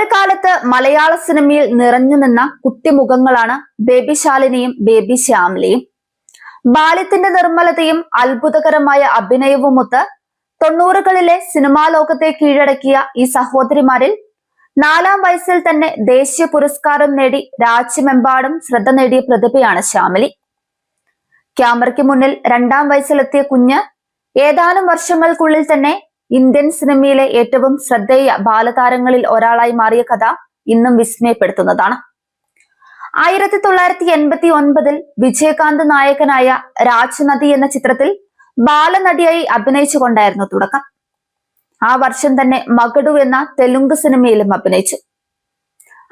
ഒരു കാലത്ത് മലയാള സിനിമയിൽ നിറഞ്ഞു നിന്ന കുട്ടിമുഖങ്ങളാണ് ബേബി ശാലിനിയും ബേബി ശ്യാമിലയും ബാല്യത്തിന്റെ നിർമ്മലതയും അത്ഭുതകരമായ അഭിനയവുമൊത്ത് തൊണ്ണൂറുകളിലെ സിനിമാ ലോകത്തെ കീഴടക്കിയ ഈ സഹോദരിമാരിൽ നാലാം വയസ്സിൽ തന്നെ ദേശീയ പുരസ്കാരം നേടി രാജ്യമെമ്പാടും ശ്രദ്ധ നേടിയ പ്രതിഭയാണ് ശ്യാമിലി. ക്യാമറയ്ക്ക് മുന്നിൽ രണ്ടാം വയസ്സിലെത്തിയ കുഞ്ഞ് ഏതാനും വർഷങ്ങൾക്കുള്ളിൽ തന്നെ ഇന്ത്യൻ സിനിമയിലെ ഏറ്റവും ശ്രദ്ധേയ ബാലതാരങ്ങളിൽ ഒരാളായി മാറിയ കഥ ഇന്നും വിസ്മയപ്പെടുത്തുന്നതാണ്. ആയിരത്തി തൊള്ളായിരത്തി എൺപത്തി ഒൻപതിൽ വിജയകാന്ത് നായകനായ രാജ്നദി എന്ന ചിത്രത്തിൽ ബാലനടിയായി അഭിനയിച്ചുകൊണ്ടായിരുന്നു തുടക്കം. ആ വർഷം തന്നെ മകടു എന്ന തെലുങ്ക് സിനിമയിലും അഭിനയിച്ചു.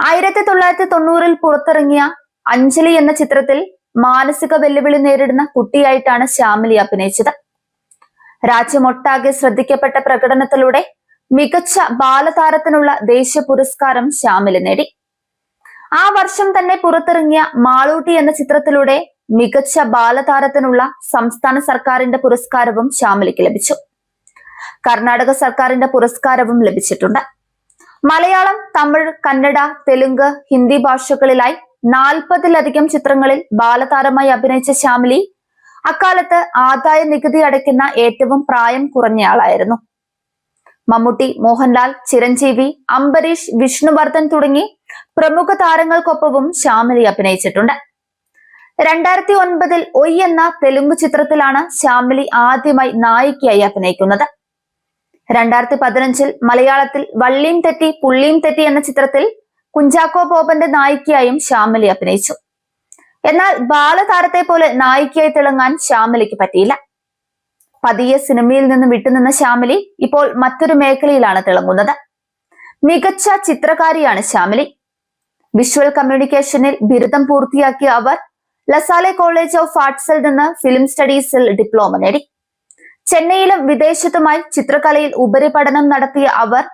ആയിരത്തി തൊള്ളായിരത്തി തൊണ്ണൂറിൽ പുറത്തിറങ്ങിയ അഞ്ജലി എന്ന ചിത്രത്തിൽ മാനസിക വെല്ലുവിളി നേരിടുന്ന കുട്ടിയായിട്ടാണ് ശ്യാമിലി അഭിനയിച്ചത്. രാജ്യമൊട്ടാകെ ശ്രദ്ധിക്കപ്പെട്ട പ്രകടനത്തിലൂടെ മികച്ച ബാലതാരത്തിനുള്ള ദേശീയ പുരസ്കാരം ശ്യാമിൽ നേടി. ആ വർഷം തന്നെ പുറത്തിറങ്ങിയ മാളൂട്ടി എന്ന ചിത്രത്തിലൂടെ മികച്ച ബാലതാരത്തിനുള്ള സംസ്ഥാന സർക്കാരിന്റെ പുരസ്കാരവും ശ്യാമിലിക്ക് ലഭിച്ചു. കർണാടക സർക്കാരിന്റെ പുരസ്കാരവും ലഭിച്ചിട്ടുണ്ട്. മലയാളം തമിഴ് കന്നഡ തെലുങ്ക് ഹിന്ദി ഭാഷകളിലായി നാൽപ്പതിലധികം ചിത്രങ്ങളിൽ ബാലതാരമായി അഭിനയിച്ച ശ്യാമിലി അക്കാലത്ത് ആദായ നികുതി അടയ്ക്കുന്ന ഏറ്റവും പ്രായം കുറഞ്ഞയാളായിരുന്നു മമ്മൂട്ടി മോഹൻലാൽ ചിരഞ്ജീവി അംബരീഷ് വിഷ്ണുവർദ്ധൻ തുടങ്ങി പ്രമുഖ താരങ്ങൾക്കൊപ്പവും ശ്യാമിലി അഭിനയിച്ചിട്ടുണ്ട്. രണ്ടായിരത്തി ഒൻപതിൽ ഒയ് എന്ന തെലുങ്ക് ചിത്രത്തിലാണ് ശ്യാമിലി ആദ്യമായി നായികയായി അഭിനയിക്കുന്നത്. രണ്ടായിരത്തി പതിനഞ്ചിൽ മലയാളത്തിൽ വള്ളിയും തെറ്റി പുള്ളിയും തെറ്റി എന്ന ചിത്രത്തിൽ കുഞ്ചാക്കോ ബോബന്റെ നായികയായും ശ്യാമിലി അഭിനയിച്ചു. എന്നാൽ ബാലതാരത്തെ പോലെ നായികയായി തിളങ്ങാൻ ശ്യാമലിക്ക് പറ്റിയില്ല. പതിയെ സിനിമയിൽ നിന്ന് വിട്ടുനിന്ന ശ്യാമലി ഇപ്പോൾ മറ്റൊരു മേഖലയിലാണ് തിളങ്ങുന്നത്. മികച്ച ചിത്രകാരിയാണ് ശ്യാമലി. വിഷ്വൽ കമ്മ്യൂണിക്കേഷനിൽ ബിരുദം പൂർത്തിയാക്കിയ അവർ ലസാലെ കോളേജ് ഓഫ് ആർട്സിൽ നിന്ന് ഫിലിം സ്റ്റഡീസിൽ ഡിപ്ലോമ നേടി. ചെന്നൈയിലും വിദേശത്തുമായി ചിത്രകലയിൽ ഉപരിപഠനം നടത്തിയ അവർ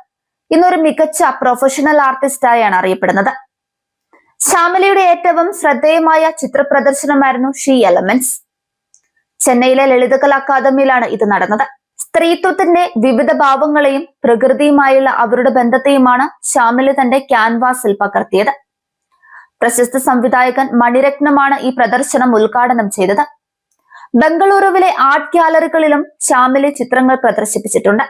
ഇന്നൊരു മികച്ച പ്രൊഫഷണൽ ആർട്ടിസ്റ്റായാണ് അറിയപ്പെടുന്നത്. ശ്യാമലിയുടെ ഏറ്റവും ശ്രദ്ധേയമായ ചിത്ര പ്രദർശനമായിരുന്നു ഷീ എലമെന്റ്സ് ചെന്നൈയിലെ ലളിതകലാ അക്കാദമിയിലാണ് ഇത് നടന്നത്. സ്ത്രീത്വത്തിന്റെ വിവിധ ഭാവങ്ങളെയും പ്രകൃതിയുമായുള്ള അവരുടെ ബന്ധത്തെയുമാണ് ശ്യാമല തന്റെ ക്യാൻവാസിൽ പകർത്തിയത്. പ്രശസ്ത സംവിധായകൻ മണിരത്നമാണ് ഈ പ്രദർശനം ഉദ്ഘാടനം ചെയ്തത്. ബംഗളൂരുവിലെ ആർട്ട് ഗ്യാലറികളിലും ശ്യാമലി ചിത്രങ്ങൾ പ്രദർശിപ്പിച്ചിട്ടുണ്ട്.